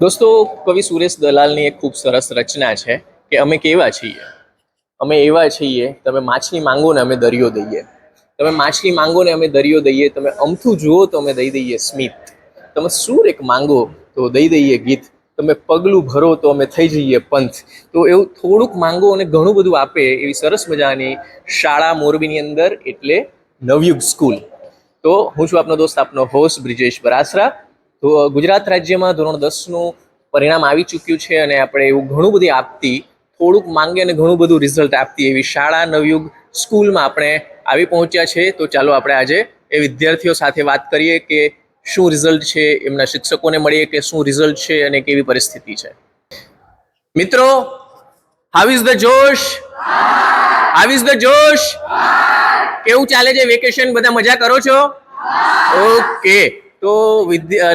દોસ્તો, કવિ સુરેશ દલાલની એક ખૂબ સરસ રચના છે કે અમે કેવા છીએ? અમે એવા છીએ, તમે માછલી માંગો ને અમે દરિયો દઈએ. તમે માછલી માંગો ને અમે દરિયો દઈએ, તમે અમથું જુઓ તો અમે દઈ દઈએ સ્મિત. તમે સૂર એક માંગો તો દઈ દઈએ ગીત. તમે પગલું ભરો તો અમે થઈ જઈએ પંથ. તો એવું થોડુંક માંગો અને ઘણું બધું આપે એવી સરસ મજાની શાળા મોરબીની અંદર એટલે નવયુગ સ્કૂલ. તો હું છું આપનો દોસ્ત, આપનો હોસ્ટ બ્રિજેશ બરાસરા. તો ગુજરાત રાજ્યમાં ધોરણ દસનું પરિણામ આવી ચૂક્યું છે અને આપણે એવું ઘણું બધી આપતી, થોડુંક માંગે અને ઘણું બધું રિઝલ્ટ આપતી એવી શાળા નવયુગ સ્કૂલમાં આપણે આવી પહોંચ્યા છે. તો ચાલો આપણે આજે એ વિદ્યાર્થીઓ સાથે વાત કરીએ કે શું રિઝલ્ટ છે, એમના શિક્ષકોને મળીએ કે શું રિઝલ્ટ છે અને કેવી પરિસ્થિતિ છે. મિત્રો how is the josh? How is the josh? કેવું ચાલે છે? વેકેશન બધા મજા કરો છો? ઓકે તો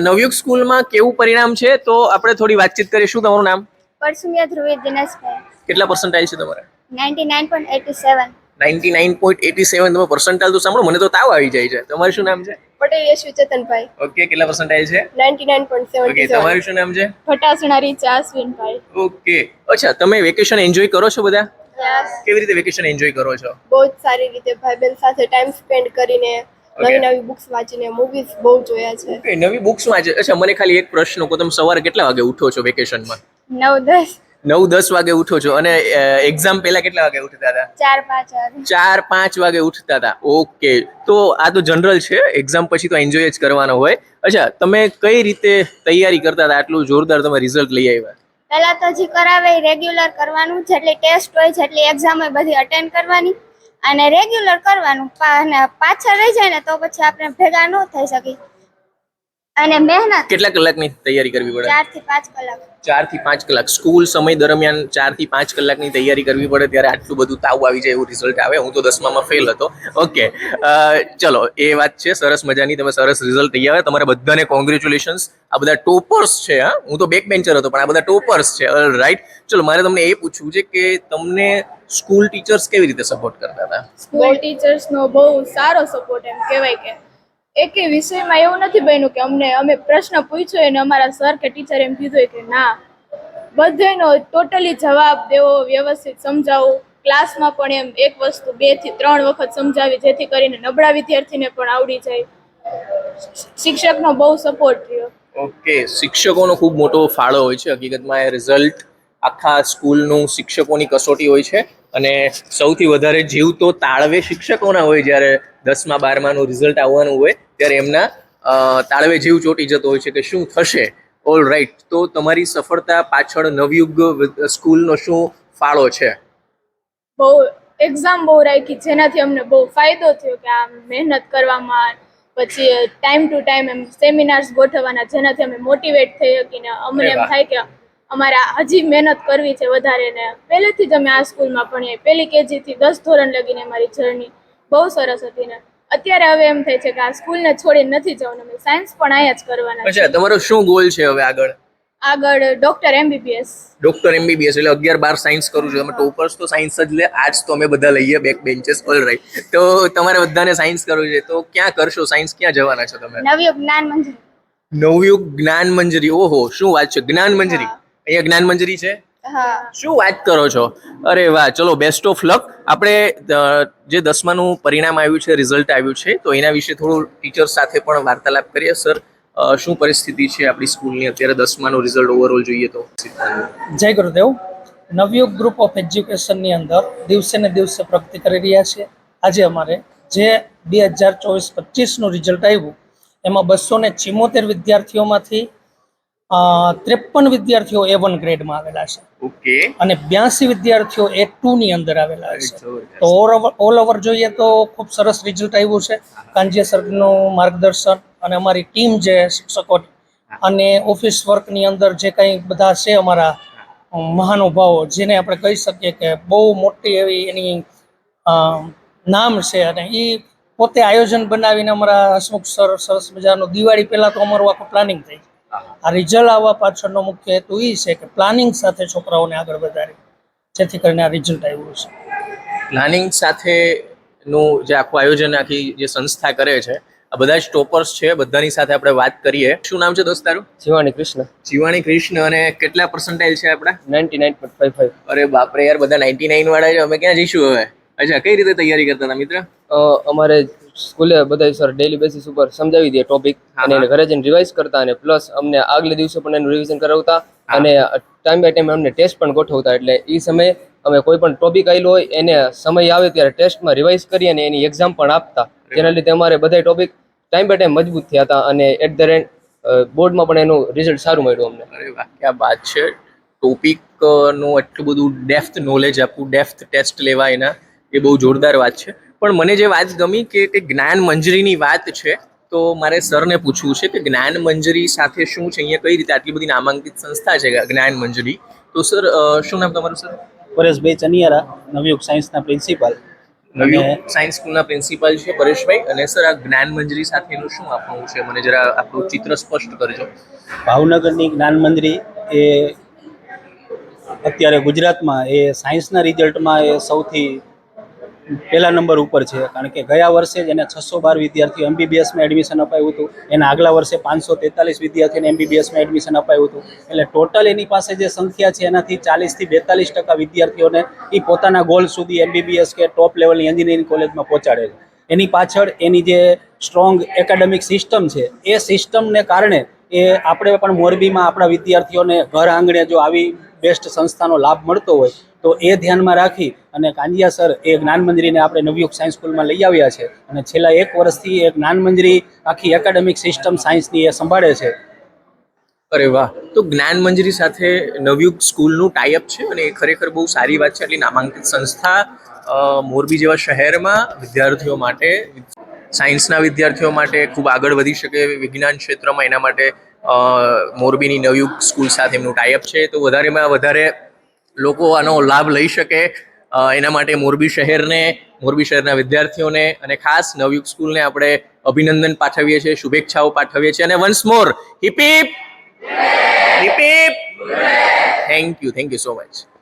નવયુગ સ્કૂલમાં કેવું પરિણામ છે? તો આપણે થોડી વાતચીત કરીશું. તમારું નામ? પરસુમિયા ધ્રુવી દિનેશભાઈ. કેટલા પર્સન્ટાઇલ છે તમારા? Ninety nine point eighty seven. Ninety nine point eighty seven. તમે પર્સન્ટાઇલ તો સાંભળો મને તો તાવ આવી જાય છે. તમારું શું નામ છે? પટેલ યશવી ચેતનભાઈ. ઓકે કેટલા પર્સન્ટાઇલ છે? Ninety nine point okay seven. તમારું શું નામ છે? ફટાસણા રીચા અશ્વિનભાઈ. ઓકે. અચ્છા તમે વેકેશન એન્જોય કરો છો બધા? કેવી રીતે વેકેશન એન્જોય કરો છો? બહુ જ સારી રીતે ભાઈબંધ સાથે ટાઈમ સ્પેન્ડ કરીને નવી નવી બુક્સ વાંચીને મૂવીઝ બહુ જોયા છે. ઓકે નવી બુક્સ વાંચે. અચ્છા મને ખાલી એક પ્રશ્ન કહો તમે સવારે કેટલા વાગે ઉઠો છો વેકેશનમાં નવ દસ. નવ દસ વાગે ઉઠો છો. અને એક્ઝામ પહેલા કેટલા વાગે ઉઠતા હતા? ચાર પાંચ વાગે. ચાર પાંચ વાગે ઉઠતા હતા. ઓકે તો આ તો જનરલ છે. એક્ઝામ પછી તો એન્જોય જ કરવાનો હોય. અચ્છા તમે કઈ રીતે તૈયારી કરતા હતા? આટલું જોરદાર તમે રિઝલ્ટ લઈ આવ્યા. પહેલા તો જે કરાવે રેગ્યુલર કરવાનું જેટલી ટેસ્ટ હોય જેટલી એક્ઝામ હોય બધી અટેન્ડ કરવાની. અને રેગ્યુલર કરવાનું. પાછળ રહી જાય ને તો પછી આપણે ભેગા ન થઈ શકી અને મહેનત. કેટલા કલાકની તૈયારી કરવી પડે? ચારથી પાંચ કલાક. ચારથી પાંચ કલાક. સ્કૂલ સમય દરમિયાન ચારથી પાંચ કલાકની તૈયારી કરવી પડે ત્યારે આટલું બધું તાવ આવી જાય એવું રિઝલ્ટ આવે. હું તો દસમામાં ફેલ હતો. ઓકે ચલો એ વાત છે. સરસ મજાની. તમે સરસ રિઝલ્ટ લઈ આવ્યા. તમારા બધાને કોંગ્રેચ્યુલેશન્સ આ બધા ટોપર્સ છે હા? હું તો બેક બેન્ચર હતો પણ આ બધા ટોપર્સ છે. રાઈટ ચલો મારે તમને એ પૂછવું છે કે તમને સ્કૂલ ટીચર્સ કેવી રીતે સપોર્ટ કરતા હતા? સ્કૂલ ટીચર્સનો બહુ સારો સપોર્ટ એમ કહેવાય કે એકે વિષયમાં એવું નથી બન્યું કે અમને, અમે પ્રશ્ન પૂછ્યો અને અમારા સર કે ટીચર એમ કીધું કે ના, બધાનો ટોટલી જવાબ દેવો, વ્યવસ્થિત સમજાવો. ક્લાસમાં પણ એમ એક વસ્તુ બેથી ત્રણ વખત સમજાવી, જેથી કરીને નબળા વિદ્યાર્થીને પણ આવડી જાય. શિક્ષકનો બહુ સપોર્ટ રહ્યો. ઓકે, શિક્ષકોનો ખૂબ મોટો ફાળો હોય છે. હકીકતમાં એ રિઝલ્ટ આખા સ્કૂલનું શિક્ષકોની કસોટી હોય છે. અને સૌથી વધારે જીવ તો તાળવે શિક્ષકોના હોય જ્યારે દસમા બારમાનું રિઝલ્ટ આવવાનું હોય ત્યારે એમના તાળવે જીવ ચોટી જતો હોય છે કે શું થશે? ઓલ રાઈટ તો તમારી સફળતા પાછળ નવયુગ સ્કૂલનો શું ફાળો છે? બહુ એક્ઝામ બહુ રાખી જેનાથી અમને બહુ ફાયદો થયો કે આ મહેનત કરવામાં પછી ટાઈમ ટુ ટાઈમ એમ સેમિનાર્સ ગોઠવવાના જેનાથી અમે મોટિવેટ થઈ શકીને અમને એમ થાય કે અમારે હજી મહેનત કરવી છે વધારે ને પહેલેથી જ અમે આ સ્કૂલમાં ભણીએ. પહેલી કેજીથી દસ ધોરણ લગીને અમારી જર્ની બહુ સરસ હતી ને. અત્યારે હવે એમ થાય છે કે આ સ્કૂલને છોડીને નથી જવાનું. અમે સાયન્સ પણ અહીંયા જ કરવાના અચ્છા તમારો શું ગોલ છે હવે આગળ? આગળ ડોક્ટર એમબીબીએસ ડોક્ટર એમબીબીએસ એટલે અગિયાર બાર સાયન્સ કરું છું. તમે ટોપર્સ તો સાયન્સ જ લે આર્ટ્સ તો અમે બધા લઈએ બેક બેન્ચેસ ઓલ રાઈટ તો તમારે બધાને સાયન્સ કરવું છે. તો ક્યાં કરશો? સાયન્સ ક્યાં જવાના છો તમે? નવયુગ જ્ઞાન મંજરી. નવયુગ જ્ઞાન મંજરી. ઓહો શું વાત છે? જ્ઞાન મંજરી. અહીંયા જ્ઞાન મંજરી છે? શું વાત કરો છો? અરે વાહ ચલો બેસ્ટ ઓફ લક આપણે જે દસમાનું પરિણામ આવ્યું છે રિઝલ્ટ આવ્યું છે તો એના વિશે થોડું ટીચર સાથે પણ વાર્તાલાપ કરીએ. સર શું પરિસ્થિતિ છે આપણી સ્કૂલની? અત્યારે દસમાનું રિઝલ્ટ ઓવરઓલ જોઈએ તો. જય ગુરુદેવ. નવયુગ ગ્રુપ ઓફ એજ્યુકેશનની અંદર દિવસે ને દિવસે પ્રગતિ કરી રહ્યા છે. આજે અમારે જે બે હજાર ચોવીસ પચીસનું રિઝલ્ટ આવ્યું એમાં બસો ને ચિમોતેર વિદ્યાર્થીઓમાંથી ત્રેપન વિદ્યાર્થીઓ એ વન ગ્રેડમાં આવેલા છે. ઓકે. અને બ્યાસી વિદ્યાર્થીઓ એ ટુની અંદર આવેલા છે. તો ઓલ ઓવર જોઈએ તો ખૂબ સરસ રિઝલ્ટ આવ્યું છે. કાંજીય સરનું માર્ગદર્શન અને અમારી ટીમ જે શિક્ષકો અને ઓફિસ વર્કની અંદર જે કંઈ બધા છે અમારા મહાનુભાવો જેને આપણે કહી શકીએ કે બહુ મોટી એવી એની નામ છે અને એ પોતે આયોજન બનાવીને અમારા હસમુખ સર સરસ મજાનું દિવાળી પહેલાં તો અમારું આખું પ્લાનિંગ થઈ આ રિઝલ્ટ આવવા પાછળનો મુખ્ય હેતુ એ છે કે પ્લાનિંગ સાથે છોકરાઓને આગળ વધારે. જેથી કરીને આ રિઝલ્ટ આવ્યું છે પ્લાનિંગ સાથેનું જે આખું આયોજન આખી જે સંસ્થા કરે છે આ બધા જ ટોપર્સ છે. બધાની સાથે આપણે વાત કરીએ. શું નામ છે દોસ્ત તારું? શિવાની કૃષ્ણ. જીવાણી કૃષ્ણ. અને કેટલા પર્સન્ટાઇલ છે આપણા? Ninety nine point five five અરે બાપરે યાર બધા નાઇન્ટી નાઇન વાળા છે. અમે ક્યાં જઈશું હવે? અચ્છા કઈ રીતે તૈયારી કરતા હતા મિત્ર? અમારે સ્કૂલે બધા સર ડેલી બેસિસ ઉપર સમજાવી દે ટોપિક અને એને ઘરે જઈને રિવાઇઝ કરતા અને પ્લસ અમને આગલે દિવસે પણ એનું રિવિઝન કરાવતા અને ટાઈમ બાય ટાઈમ અમને ટેસ્ટ પણ ગોઠવતા. એટલે એ સમયે અમે કોઈ પણ ટોપિક આવેલો હોય એને સમય આવે ત્યારે ટેસ્ટમાં રિવાઇઝ કરી અને એની એક્ઝામ પણ આપતા. જેના લીધે અમારે બધા ટોપિક ટાઈમ બાય ટાઈમ મજબૂત થયા હતા અને એટ ધ રેન્ડ બોર્ડમાં પણ એનું રિઝલ્ટ સારું મળ્યું અમને. અરે વાહ ક્યાં વાત છે. ટોપિકનું એટલું બધું ડેફ્થ નોલેજ આપવું ડેફ્થ ટેસ્ટ લેવા એના એ બહુ જોરદાર વાત છે. પણ મને જે વાત ગમી કે તે જ્ઞાન મંજરીની વાત છે તો મારે સરને પૂછવું છે કે જ્ઞાન મંજરી સાથે શું છે? અહીંયા કઈ રીતે આટલી બધી નામાંકિત સંસ્થા છે જ્ઞાન મંજરી? તો સર શું નામ તમારું સર? પરેશભાઈ ચનિયારા નવયુગ સાયન્સના પ્રિન્સિપાલ. નવયુગ સાયન્સ સ્કૂલના પ્રિન્સિપાલ છે પરેશભાઈ. અને સર આ જ્ઞાન મંજરી સાથેનું શું આપવાનું છે? મને જરા આપણું ચિત્ર સ્પષ્ટ કરજો. ભાવનગરની જ્ઞાન મંજરી એ અત્યારે ગુજરાતમાં એ સાયન્સના રિઝલ્ટમાં એ સૌથી પહેલા નંબર ઉપર છે. કારણ કે ગયા વર્ષે જ એને છસો બાર વિદ્યાર્થીઓ એમબીબીએસમાં એડમિશન અપાયું હતું. એના આગલા વર્ષે પાંચસો તેતાલીસ વિદ્યાર્થીઓને એમબીબીએસમાં એડમિશન અપાયું હતું. એટલે ટોટલ એની પાસે જે સંખ્યા છે, એનાથી ચાલીસથી બેતાલીસ ટકા વિદ્યાર્થીઓને એ પોતાના ગોલ સુધી એમબીબીએસ કે ટોપ લેવલની એન્જિનિયરિંગ કોલેજમાં પહોંચાડે છે. એની પાછળ એની જે સ્ટ્રોંગ એકેડેમિક સિસ્ટમ છે, એ સિસ્ટમને કારણે એ આપણે પણ મોરબીમાં આપણા વિદ્યાર્થીઓને ઘર આંગણે જો આવી બેસ્ટ સંસ્થાનો લાભ મળતો હોય તો એ ધ્યાનમાં રાખી અને કાંજિયા સર એ જ્ઞાન મંદિરીને આપણે નવયુગ સાયન્સ સ્કૂલમાં લઈ આવ્યા છે. અને છેલ્લા એક વર્ષથી એ જ્ઞાન મંદિરી આખી એકેડેમિક સિસ્ટમ સાયન્સની એ સંભાળે છે. અરે વાહ. તો જ્ઞાન મંજરી સાથે નવયુગ સ્કૂલનું ટાઈઅપ છે અને એ ખરેખર બહુ સારી વાત છે. આટલી નામાંકિત સંસ્થા મોરબી જેવા શહેરમાં વિદ્યાર્થીઓ માટે સાયન્સના વિદ્યાર્થીઓ માટે ખૂબ આગળ વધી શકે વિજ્ઞાન ક્ષેત્રમાં. એના માટે મોરબીની નવયુગ સ્કૂલ સાથે એમનું ટાઈઅપ છે. તો વધારેમાં વધારે લોકો આનો લાભ લઈ શકે એના માટે મોરબી શહેરને, મોરબી શહેરના વિદ્યાર્થીઓને અને ખાસ નવયુગ સ્કૂલને આપણે અભિનંદન પાઠવીએ છીએ, શુભેચ્છાઓ પાઠવીએ છીએ અને once more hip hip hip hip thank you thank you so much